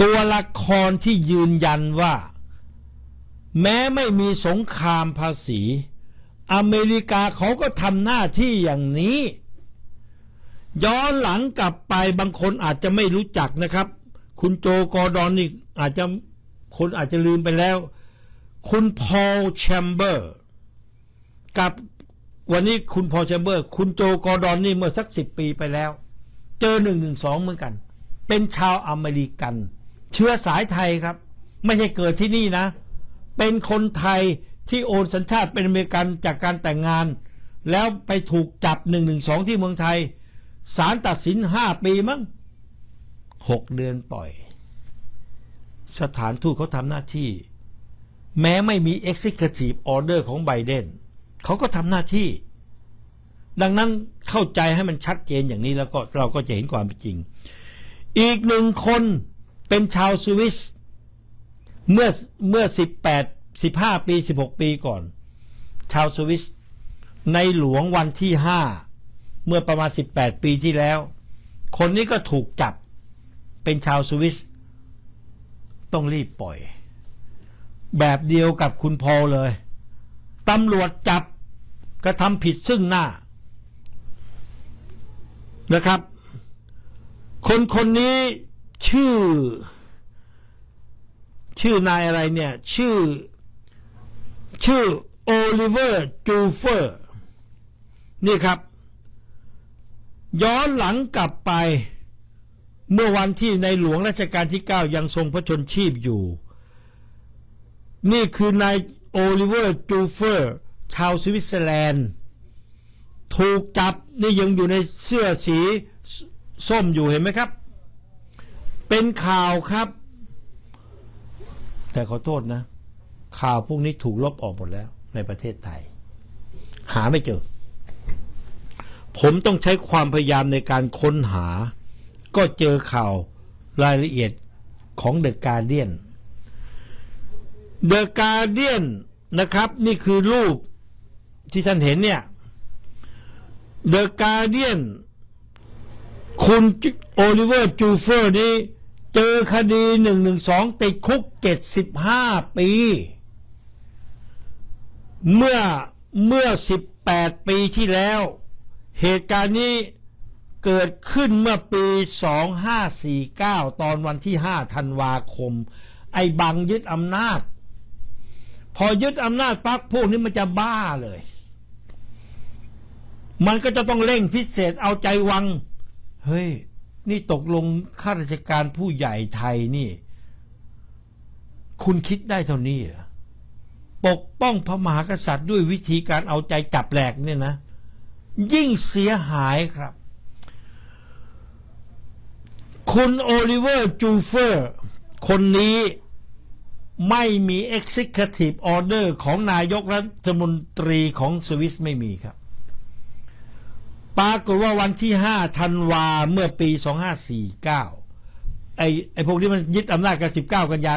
ตัวละครที่ยืนยันว่า แม้ไม่มีสงครามภาษี อเมริกาเขาก็ทำหน้าที่อย่างนี้ ย้อนหลังกลับไปบางคนอาจจะไม่รู้จักนะครับ คุณโจกอร์ดอนนี่อาจจะคนอาจจะลืมไปแล้ว คุณพอลแชมเบอร์ กับวันนี้คุณพอลแชมเบอร์ คุณโจกอร์ดอนนี่เมื่อสักสิบปีไปแล้ว เจอหนึ่งหนึ่งสองเหมือนกัน เป็นชาวอเมริกัน เชื้อสายไทยครับ ไม่ใช่เกิดที่นี่นะ เป็นคนไทยที่โอนสัญชาติเป็นอเมริกันจากการแต่งงาน แล้วไปถูกจับหนึ่งหนึ่งสองที่เมืองไทยศาลตัดสินห้าปีมั้งหกเดือนปล่อย สถานทูตเขาทำหน้าที่ แม้ไม่มี Executive Order ของไบเดนเขาก็ทำหน้าที่ ดังนั้นเข้าใจให้มันชัดเจนอย่างนี้แล้วก็เราก็จะเห็นความเป็นจริง อีกหนึ่งคน เป็นชาวสวิสเมื่อเมื่อ 18 15 ปี 16 ปีก่อน ชาวสวิส ในหลวงวันที่ 5 เมื่อประมาณ 18 ปีที่แล้ว คนนี้ก็ถูกจับเป็นชาวสวิส ต้องรีบปล่อย แบบเดียวกับคุณพอลเลยตำรวจจับกระทำผิดซึ่งหน้านะครับ คนคนนี้ ชื่อ ชื่อนายอะไรเนี่ย ชื่อ ชื่อโอลิเวอร์จูเฟอร์นี่ครับ ย้อนหลังกลับไป เมื่อวันที่ในหลวงรัชกาลที่ 9 ยังทรงพระชนชีพอยู่ นี่คือนายโอลิเวอร์จูเฟอร์ ชาวสวิตเซอร์แลนด์ ถูกจับนี่ยังอยู่ในเสื้อสีส้มอยู่เห็นไหมครับ เป็นข่าวครับ แต่ขอโทษนะ ข่าวพวกนี้ถูกลบออกหมดแล้ว ในประเทศไทย หาไม่เจอ ผมต้องใช้ความพยายามในการค้นหา ก็เจอข่าวรายละเอียดของเดอะการเดียนเดอะการเดียนนะครับ นี่คือรูปที่ท่านเห็นเนี่ยเดอะการเดียนคุณโอลิเวอร์จูเฟอร์นี้ เจอคดีหนึ่งหนึ่งสองติดคุกเจ็ดสิบห้าปี เมื่อเมื่อสิบแปดปีที่แล้ว เหตุการณ์นี้เกิดขึ้นเมื่อปี 2549 ตอนวันที่ 5 ธันวาคม ไอ้บังยึดอำนาจ พอยึดอำนาจปั๊บพวกนี้มันจะบ้าเลย มันก็จะต้องเร่งพิเศษเอาใจวัง เฮ้ย นี่ตกลงข้าราชการผู้ใหญ่ไทยนี่ คุณคิดได้เท่านี้หรอปกป้องพระมหากษัตริย์ด้วยวิธีการเอาใจจับแหลกเนี่ยนะ ยิ่งเสียหายครับ คุณโอลิเวอร์จูเฟอร์ คนนี้ไม่มี Executive Order ของนายกรัฐมนตรีของสวิสไม่มีครับ ปรากฏว่าวันที่5ธันวาเมื่อปี2549ไอ้ไอ้พวกนี้มันยึดอำนาจกัน19กันยา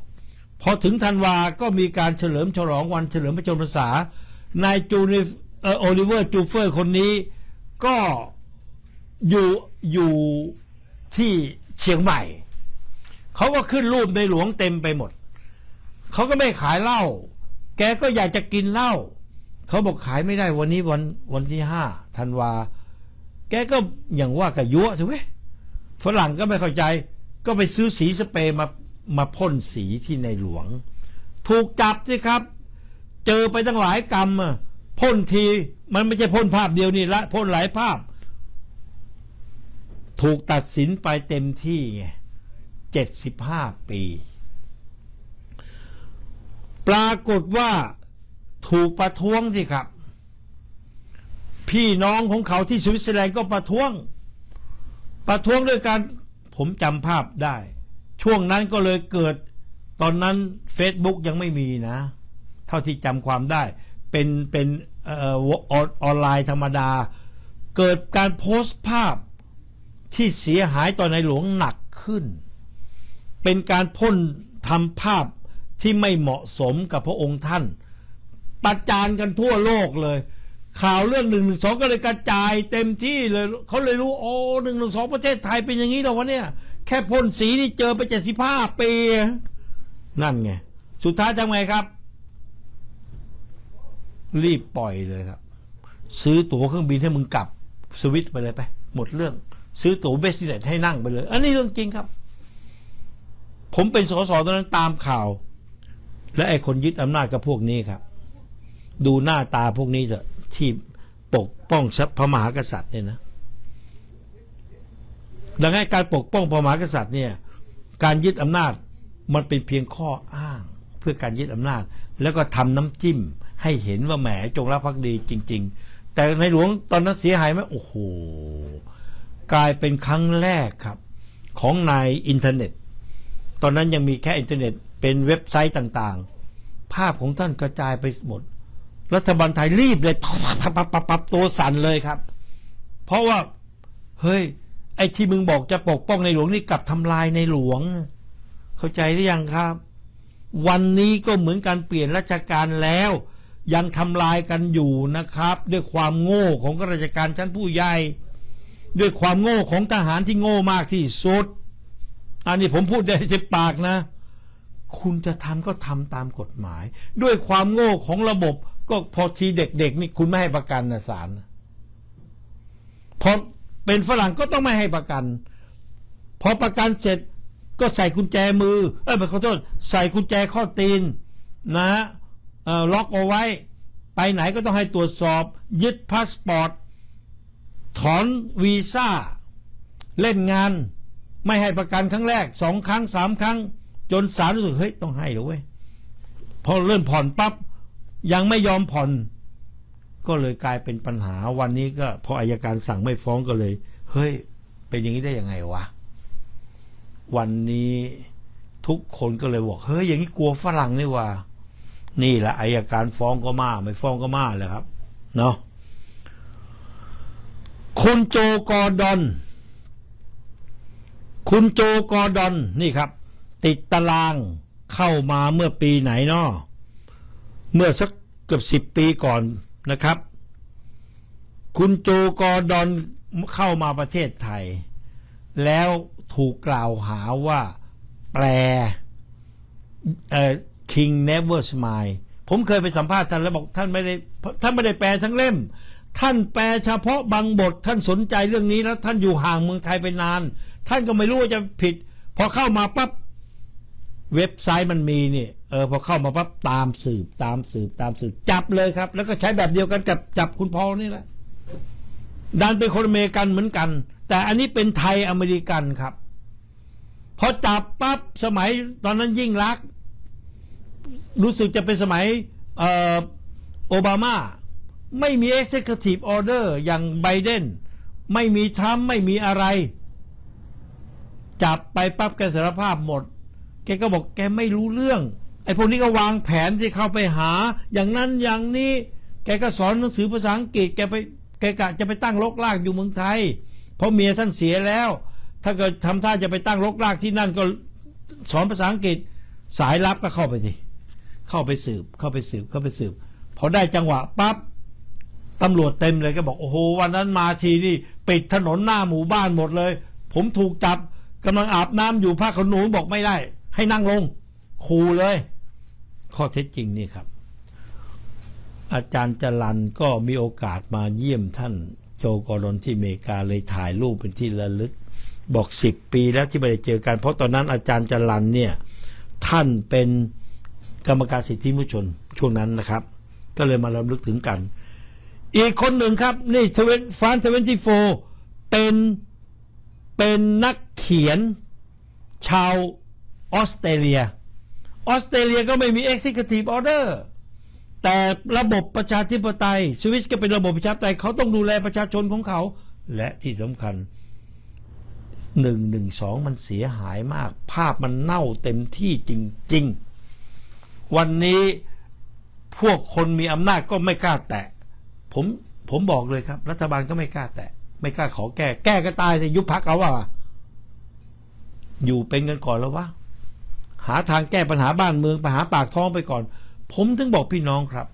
49พอถึงธันวาก็มีการเฉลิมฉลองวันเฉลิมพระชนมพรรษานายจูนิเออโอลิเวอร์จูเฟอร์คนนี้ก็อยู่อยู่ที่เชียงใหม่ เขาก็ขึ้นรูปในหลวงเต็มไปหมด เขาก็ไม่ขายเหล้าแกก็อยากจะกินเหล้าเขาบอกขายไม่ได้วันนี้วันวันที่ห้า ธันวา แกก็อย่างว่ากับยั่วใช่ไหมฝรั่งก็ไม่เข้าใจ ก็ไปซื้อสีสเปรย์มามาพ่นสีที่ในหลวง ถูกจับสิครับ เจอไปตั้งหลายกรรมพ่นทีมันไม่ใช่พ่นภาพเดียวนี่ละพ่นหลายภาพ ถูกตัดสินไปเต็มที่ไงเจ็ดสิบห้าปี ปรากฏว่าถูกประท้วงสิครับ พี่น้องของเขาที่สวิตเซอร์แลนด์ก็ประท้วง ประท้วงด้วยการผมจำภาพได้ ช่วงนั้นก็เลยเกิดตอนนั้น Facebook ยังไม่มีนะ เท่าที่จำความได้ เป็นเป็นออออนออนไลน์ธรรมดา เกิดการโพสต์ภาพที่เสียหายต่อในหลวงหนักขึ้น เป็นการพ่นทำภาพที่ไม่เหมาะสมกับพระองค์ท่าน ประจานกันทั่วโลกเลย ข่าวเรื่องหนึ่งหนึ่งสองก็เลยกระจายเต็มที่เลยเขาเลยรู้โอ้หนึ่งหนึ่งสองประเทศไทยเป็นอย่างนี้เหรอวะเนี่ย แค่พ่นสีนี่เจอไปเจ็ดสิบห้าปี นั่นไง สุดท้ายทำไงครับ รีบปล่อยเลยครับ ซื้อตั๋วเครื่องบินให้มึงกลับสวิตไปเลยไป หมดเรื่อง ซื้อตั๋วเบสเนตให้นั่งไปเลย อันนี้เรื่องจริงครับ ผมเป็นสสตอนนั้นตามข่าว และไอ้คนยึดอำนาจกับพวกนี้ครับ ดูหน้าตาพวกนี้เถอะ ที่ปกป้องพระมหากษัตริย์เนี่ยนะดังนั้นการปกป้องพระมหากษัตริย์เนี่ยการยึดอำนาจมันเป็นเพียงข้ออ้าง เพื่อการยึดอำนาจ แล้วก็ทำน้ำจิ้ม ให้เห็นว่าแหมจงรักภักดีจริง ๆ แต่ในหลวงตอนนั้นเสียหายไหมโอ้โหกลายเป็นครั้งแรกครับ ของในอินเทอร์เน็ต ตอนนั้นยังมีแค่อินเทอร์เน็ต เป็นเว็บไซต์ต่างๆ ภาพของท่านกระจายไปหมด รัฐบาลไทยรีบเลยปับปับปับปับปับตัวสั่นเลยครับ เพราะว่า เฮ้ย ไอ้ที่มึงบอกจะปกป้องในหลวงนี่กลับทำลายในหลวง เข้าใจหรือยังครับ วันนี้ก็เหมือนการเปลี่ยนราชการแล้ว ยังทำลายกันอยู่นะครับ ด้วยความโง่ของข้าราชการชั้นผู้ใหญ่ด้วยความโง่ของทหารที่โง่มากที่สุด อันนี้ผมพูดได้เจ็บปากนะ คุณจะทำก็ทำตามกฎหมาย ด้วยความโง่ของระบบ ก็พอทีเด็กๆนี่คุณไม่ให้ประกันนะศาลพอเป็นฝรั่งก็ต้องไม่ให้ประกัน พอประกันเสร็จก็ใส่กุญแจมือ เอ้ยขอโทษใส่กุญแจข้อตีนนะล็อกเอาไว้ ไปไหนก็ต้องให้ตรวจสอบ ยึดพาสปอร์ตถอนวีซ่า เล่นงาน ไม่ให้ประกันครั้งแรกสองครั้งสามครั้ง จนศาลรู้สึกเฮ้ยต้องให้แล้วเว้ยพอเริ่มผ่อนปั๊บ ยังไม่ยอมผ่อน ก็เลยกลายเป็นปัญหาวันนี้ก็พออายการสั่งไม่ฟ้องก็เลย เฮ้ย เป็นอย่างนี้ได้ยังไงวะ วันนี้ทุกคนก็เลยบอกเฮ้ยอย่างนี้กลัวฝรั่งนี่ว่า นี่แหละอายการฟ้องก็มาไม่ฟ้องก็มาแหละครับ เนาะคุณโจกอร์ดอน คุณโจกอร์ดอนนี่ครับ ติดตารางเข้ามาเมื่อปีไหนเนาะ เมื่อสักเกือบสิบปีก่อนนะครับ คุณโจกอร์ดอนเข้ามาประเทศไทย แล้วถูกกล่าวหาว่าแปลเอ่อ King Never Smile ผมเคยไปสัมภาษณ์ท่านแล้วบอกท่านไม่ได้ท่านไม่ได้แปลทั้งเล่ม ท่านแปลเฉพาะบางบทท่านสนใจเรื่องนี้แล้วท่านอยู่ห่างเมืองไทยไปนาน ท่านก็ไม่รู้ว่าจะผิด พอเข้ามาปั๊บเว็บไซต์มันมีนี่ เออพอเข้ามาปั๊บตามสืบตามสืบตามสืบ จับเลยครับ แล้วก็ใช้แบบเดียวกันกับจับคุณพอลนี่แหละดันเป็นคนอเมริกันเหมือนกัน แต่อันนี้เป็นไทยอเมริกันครับพอจับปั๊บสมัยตอนนั้นยิ่งรัก รู้สึกจะเป็นสมัยเออโอบามา ไม่มี Executive Order อย่างไบเดนไม่มีทรัมป์ไม่มีอะไร จับไปปั๊บแกสารภาพหมด แกก็บอกแกไม่รู้เรื่อง ไอ้พวกนี้ก็วางแผนที่เข้าไปหา อย่างนั้นอย่างนี้ แกก็สอนหนังสือภาษาอังกฤษแกไปแกกะจะไปตั้งรกรากอยู่เมืองไทย เพราะเมียท่านเสียแล้ว ถ้าเกิดทำท่าจะไปตั้งรกรากที่นั่นก็สอนภาษาอังกฤษ สายลับก็เข้าไปสิเข้าไปสืบเข้าไปสืบเข้าไปสืบพอได้จังหวะปั๊บตำรวจเต็มเลยก็บอกโอ้โหวันนั้นมาทีนี่ปิดถนนหน้าหมู่บ้านหมดเลย ผมถูกจับกำลังอาบน้ำอยู่ผ้าขนหนูบอกไม่ได้ ให้นั่งลงคูเลย ข้อเท็จจริงนี่ครับ อาจารย์จรันก็มีโอกาสมาเยี่ยมท่านโจกอรอนที่อเมริกาเลยถ่ายรูปเป็นที่ระลึก บอกสิบปีแล้วที่ไม่ได้เจอกัน เพราะตอนนั้นอาจารย์จรันเนี่ยท่านเป็นกรรมการสิทธิมนุษยชนช่วงนั้นนะครับ ก็เลยมาระลึกถึงกัน อีกคนหนึ่งครับ นี่ทเวนฟรานทเวนตี้โฟเป็นเป็นนักเขียนชาวออสเตรเลีย ออสเตรเลียก็ไม่มี Executive Order แต่ระบบประชาธิปไตยสวิสก็เป็นระบบประชาธิปไตยเขาต้องดูแลประชาชนของเขา และที่สำคัญหนึ่งหนึ่งสองมันเสียหายมาก ภาพมันเน่าเต็มที่จริง ๆ วันนี้พวกคนมีอำนาจก็ไม่กล้าแตะ ผมผมบอกเลยครับ รัฐบาลก็ไม่กล้าแตะ ไม่กล้าขอแก้ แก้ก็ตายสิยุบพักเอาว่า อยู่เป็นกันก่อนแล้ววะ หาทางแก้ปัญหาบ้านเมืองปัญหาปากท้องไปก่อน ผมถึงบอกพี่น้องครับ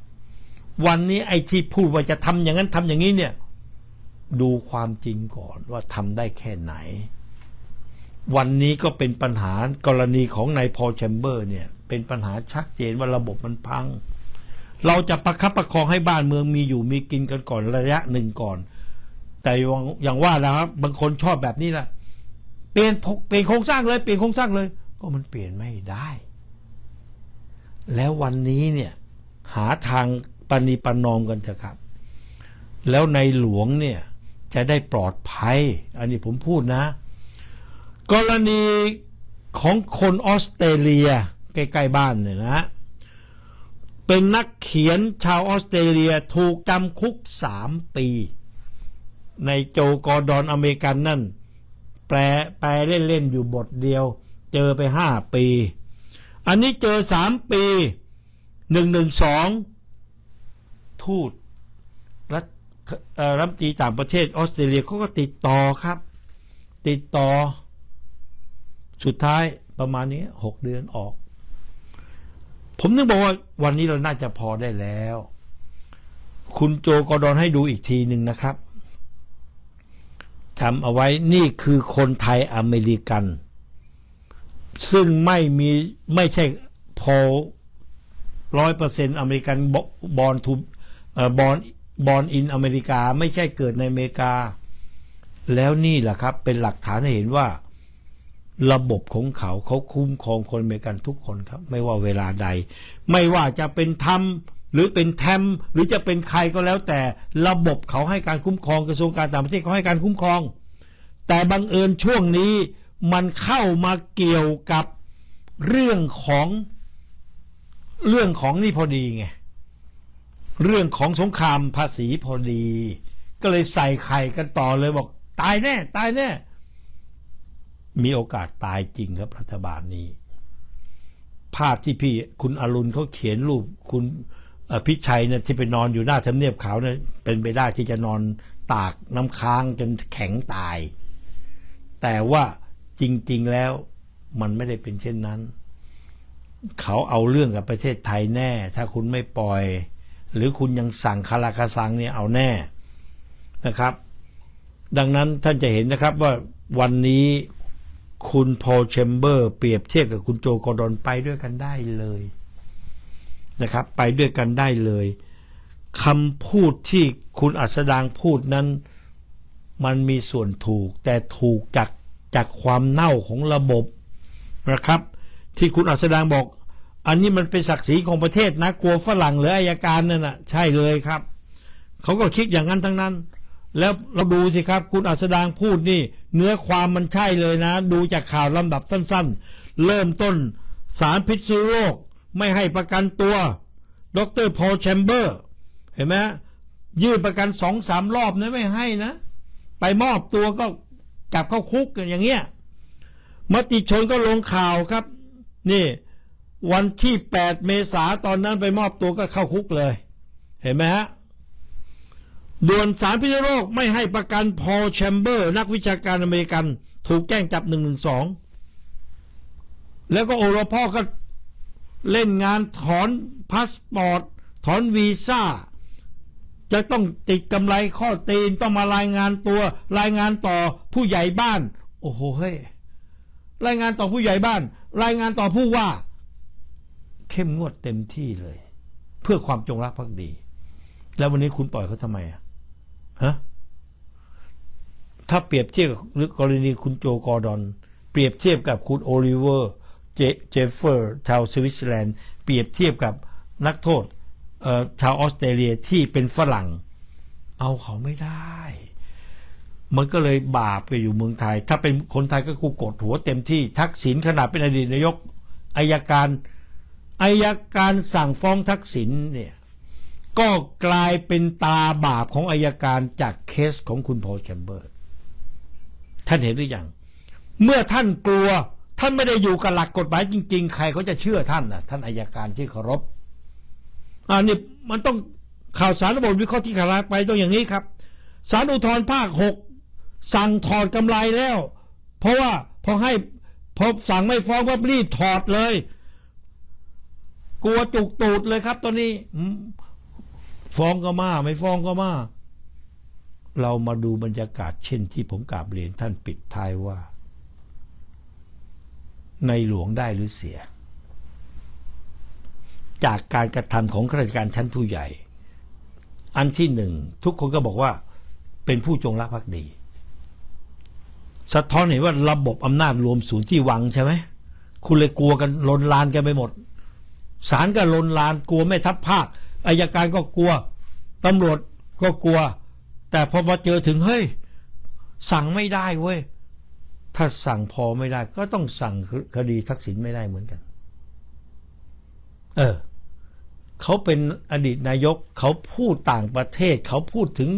วันนี้ไอ้ที่พูดว่าจะทำอย่างนั้นทำอย่างนี้เนี่ย ดูความจริงก่อนว่าทำได้แค่ไหน วันนี้ก็เป็นปัญหากรณีของนายพอแชมเบอร์เนี่ย เป็นปัญหาชัดเจนว่าระบบมันพัง เราจะประคับประคองให้บ้านเมืองมีอยู่มีกินกันก่อนระยะหนึ่งก่อน แต่อย่างว่านะครับบางคนชอบแบบนี้แหละเปลี่ยนเปลี่ยนโครงสร้างเลยเปลี่ยนโครงสร้างเลย ก็มันเปลี่ยนไม่ได้ แล้ววันนี้เนี่ยหาทางปณิปนอมกันเถอะครับ แล้วในหลวงเนี่ยจะได้ปลอดภัย อันนี้ผมพูดนะ กรณีของคนออสเตรเลียใกล้ๆบ้านเนี่ยนะ เป็นนักเขียนชาวออสเตรเลียถูกจำคุกสามปี ในโจกอดอนอเมริกันนั่น แปลแปลเล่น ๆ อยู่บทเดียว เจอไปห้าปี อันนี้เจอสามปีหนึ่งหนึ่งสองทูตรัฐรัฐมนตรีต่างประเทศออสเตรเลียเขาก็ติดต่อครับ ติดต่อ สุดท้ายประมาณนี้หกเดือนออก ผมนึกบอกว่าวันนี้เราน่าจะพอได้แล้ว คุณโจกอร์ดอนให้ดูอีกทีหนึ่งนะครับจำเอาไว้นี่คือคนไทยอเมริกัน ซึ่งไม่มีไม่ใช่พอร้อยเปอร์เซ็นต์อเมริกันบอลทูบอลบอลอินอเมริกาไม่ใช่เกิดในอเมริกา แล้วนี่แหละครับ เป็นหลักฐานให้เห็นว่า ระบบของเขาเขาคุ้มครองคนอเมริกันทุกคนครับ ไม่ว่าเวลาใด ไม่ว่าจะเป็นทำหรือเป็นแทมหรือจะเป็นใครก็แล้ว แต่ระบบเขาให้การคุ้มครองกระทรวงการต่างประเทศเขาให้การคุ้มครอง แต่บังเอิญช่วงนี้ มันเข้ามาเกี่ยวกับเรื่องของเรื่องของนี่พอดีไงเรื่องของสงครามภาษีพอดี ก็เลยใส่ไข่กันต่อเลยบอก ตายแน่ ตายแน่ มีโอกาสตายจริงครับรัฐบาลนี้ ภาพที่พี่คุณอรุณเขาเขียนรูปคุณพิชัยเนี่ยที่ไปนอนอยู่หน้าทำเนียบขาวเนี่ยเป็นไปได้ที่จะนอนตากน้ำค้างจนแข็งตาย แต่ว่า จริง ๆ แล้วมันไม่ได้เป็นเช่นนั้น เขาเอาเรื่องกับประเทศไทยแน่ ถ้าคุณไม่ปล่อย หรือคุณยังสั่งคาราคาซังเนี่ยเอาแน่นะครับ ดังนั้นท่านจะเห็นนะครับว่าวันนี้คุณพอลแชมเบอร์ เปรียบเทียบกับคุณโจกอร์ดอนไปด้วยกันได้เลยนะครับ ไปด้วยกันได้เลยคำพูดที่คุณอัสดางพูดนั้น มันมีส่วนถูกแต่ถูกจาก จากความเน่าของระบบนะครับ ที่คุณอัสดางบอก อันนี้มันเป็นศักดิ์ศรีของประเทศนะกลัวฝรั่งหรืออายการนั่นนะใช่เลยครับเขาก็คิดอย่างนั้นทั้งนั้น แล้วเราดูสิครับ คุณอัสดางพูดนี่ เนื้อความมันใช่เลยนะ ดูจากข่าวลำดับสั้น ๆ เริ่มต้นสารพิษณุโลกไม่ให้ประกันตัวดรพอลแชมเบอร์เห็นไหมยื่นประกันสองสามรอบนะไม่ให้นะ ไปมอบตัวก็ กับเข้าคุกกันอย่างเงี้ยมติชนก็ลงข่าวครับ นี่ วันที่ 8 เมษาตอนนั้นไปมอบตัวก็เข้าคุกเลย เห็นไหมฮะด่วนสารพิษโลกไม่ให้ประกันพอแชมเบอร์ นักวิชาการอเมริกัน ถูกแจ้งจับ112แล้วก็โอรพ่อก็เล่นงานถอนพาสปอร์ต ถอนวีซ่า จะต้องติดกำไรข้อตีนต้องมารายงานตัว รายงานต่อผู้ใหญ่บ้าน โอ้โหเฮ้ยรายงานต่อผู้ใหญ่บ้าน รายงานต่อผู้ว่า เข้มงวดเต็มที่เลย เพื่อความจงรักภักดี แล้ววันนี้คุณปล่อยเขาทำไมอะฮะถ้าเปรียบเทียบกับกรณีคุณโจกอร์ดอน เปรียบเทียบกับคุณโอลิเวอร์เจเฟเฟอร์ชาวสวิตเซอร์แลนด์เปรียบเทียบกับนักโทษ ชาวออสเตรเลียที่เป็นฝรั่ง เอาเขาไม่ได้ มันก็เลยบาปไปอยู่เมืองไทย ถ้าเป็นคนไทยก็กูกดหัวเต็มที่ทักษิณขนาดเป็นอดีตนายกอายการอายการสั่งฟ้องทักษิณเนี่ยก็กลายเป็นตาบาปของอายการจากเคสของคุณพอลแชมเบอร์ท่านเห็นหรือยัง เมื่อท่านกลัวท่านไม่ได้อยู่กับหลักกฎหมายจริง ๆ ใครเขาจะเชื่อท่านนะท่านอายการที่เคารพ อันนี้มันต้องข่าวสารระบบวิเคราะห์ที่ขาดไปต้องอย่างนี้ครับสารอุทธรภาคหกสั่งถอดกำไรแล้ว เพราะว่าพอให้พอสั่งไม่ฟ้องว่ารีบถอดเลย กลัวจุกตูดเลยครับ ตอนนี้ฟ้องก็มาไม่ฟ้องก็มาเรามาดูบรรยากาศเช่นที่ผมกราบเรียนท่านปิดท้ายว่า ในหลวงได้หรือเสีย จากการกระทำของข้าราชการชั้นผู้ใหญ่ อันที่หนึ่งทุกคนก็บอกว่าเป็นผู้จงรักภักดี สะท้อนเห็นว่าระบบอำนาจรวมศูนย์ที่วังใช่ไหมคุณเลยกลัวกันลนลานกันไปหมดศาลก็ลนลานกลัวไม่ทัพภาคอายการก็กลัวตำรวจก็กลัว แต่พอมาเจอถึงเฮ้ยสั่งไม่ได้เว้ยถ้าสั่งพอไม่ได้ ก็ต้องสั่งคดีทักษิณไม่ได้เหมือนกัน เออ เขาเป็นอดีตนายกเขาพูดต่างประเทศ เขาพูดถึง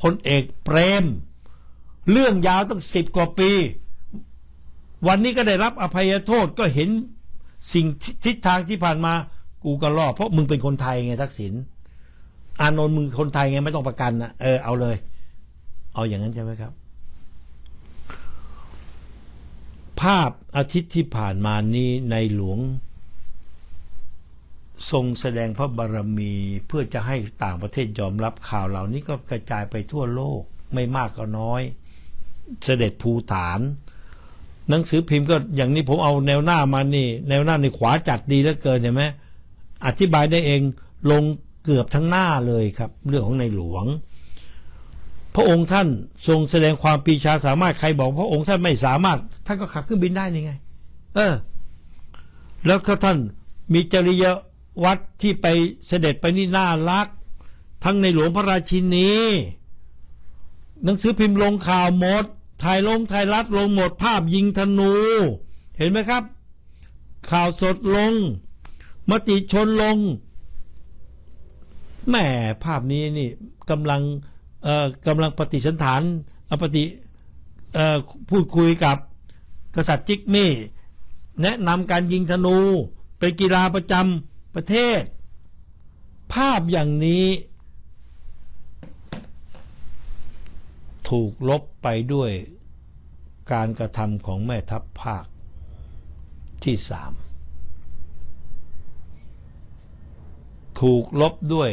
พลเอกเปรม เรื่องยาวตั้งสิบกว่าปี วันนี้ก็ได้รับอภัยโทษก็เห็นสิ่งทิศทางที่ผ่านมากูก็รอดเพราะมึงเป็นคนไทยไงทักษิณอานนท์มึงคนไทยไงไม่ต้องประกันนะเออเอาเลย เอาอย่างนั้นใช่ไหมครับ ภาพอาทิตย์ที่ผ่านมานี้ในหลวง ทรงแสดงพระบารมีเพื่อจะให้ต่างประเทศยอมรับข่าวเหล่านี้ก็กระจายไปทั่วโลกไม่มากก็น้อย เสด็จภูฐาน หนังสือพิมพ์ก็อย่างนี้ผมเอาแนวหน้ามานี่ แนวหน้าในขวาจัดดีเหลือเกินเห็นไหมอธิบายได้เองลงเกือบทั้งหน้าเลยครับ เรื่องของในหลวง พระองค์ท่านทรงแสดงความปีชาสามารถใครบอก พระองค์ท่านไม่สามารถท่านก็ขับเครื่องบินได้นี่ไง เออ แล้วถ้าท่านมีจริย วัดที่ไปเสด็จไปนี่น่ารัก ทั้งในหลวงพระราชินี หนังสือพิมพ์ลงข่าวหมดถ่ายลงถ่ายรัดลงหมดภาพยิงธนู เห็นไหมครับ ข่าวสดลง มติชนลงแหมภาพนี้นี่กำลังเอ่อกำลังปฏิสันฐานปฏิเอ่อพูดคุยกับกษัตริย์จิกมี่ แนะนำการยิงธนูเป็นกีฬาประจำ ประเทศ ภาพอย่างนี้ ถูกลบไปด้วยการกระทำของแม่ทัพภาคที่สามถูกลบด้วย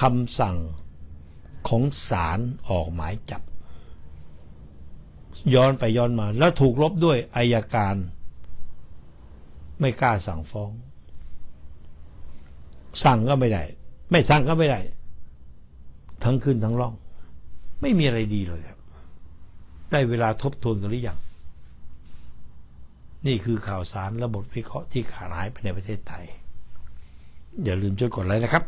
คำสั่งของศาลออกหมายจับ ย้อนไปย้อนมา แล้วถูกลบด้วยอายการ ไม่กล้าสั่งฟ้อง สั่งก็ไม่ได้ ไม่สั่งก็ไม่ได้ ทั้งขึ้นทั้งล่อง ไม่มีอะไรดีเลยครับ ได้เวลาทบทวนกันหรือยังนี่คือข่าวสารและบทวิเคราะห์ที่ขาดหายไปในประเทศไทย อย่าลืมช่วยกดไลค์นะครับ